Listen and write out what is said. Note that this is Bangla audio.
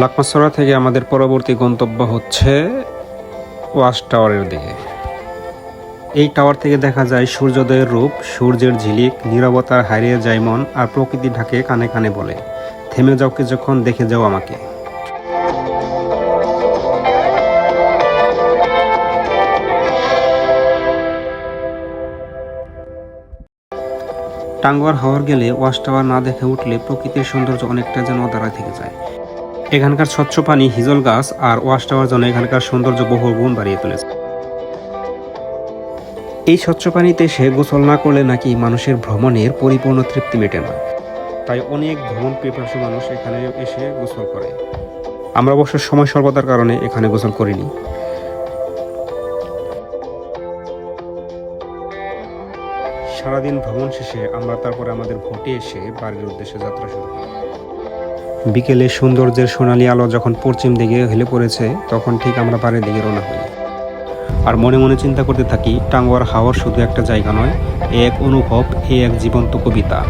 লাকমাসরা থেকে আমাদের পরবর্তী গন্তব্য হচ্ছে ওয়াশ টাওয়ারের দিকে। এই টাওয়ার থেকে দেখা যায় সূর্যোদয়ের রূপ, সূর্যের ঝিলিক, নীরবতার হারিয়ে যায় মন আর প্রকৃতি ঢাকে কানে কানে বলে, থেমে যাও কিছুক্ষণ, দেখে যাও আমাকে। টাঙ্গুয়ার হাওয়ার গেলে ওয়াশ টাওয়ার না দেখে উঠলে প্রকৃতির সৌন্দর্য অনেকটা যেন দাঁড়ায় থেকে যায়। এখানকার স্বচ্ছ পানি, হিজল গাছ আর ওয়াশ টাওয়ার জন্য এখানকার সৌন্দর্য বহু গুণ বাড়িয়ে তুলেছে। এই স্বচ্ছ পানিতে সে গোসল না করলে নাকি মানুষের ভ্রমণের পরিপূর্ণ তৃপ্তি মেটে না। তাই অনেক ভ্রমণ পিপাসু মানুষ এখানে এসে গোসল করে। আমরা অবশ্য সময় স্বল্পতার কারণে এখানে গোসল করিনি। সারাদিন ভ্রমণ শেষে আমরা তারপরে আমাদের ভোটে এসে বাড়ির উদ্দেশ্যে যাত্রা শুরু করি। বিকেলে সৌন্দর্যের সোনালি আলো যখন পশ্চিম দিকে হেলে পড়েছে, তখন ঠিক আমরা পারে দিকে রওনা হই। আর মনে মনে চিন্তা করতে থাকি টাঙ্গুয়ার হাওয়ার শুধু একটা জায়গা নয়, এ এক অনুভব, এ এক জীবন্ত কবিতা।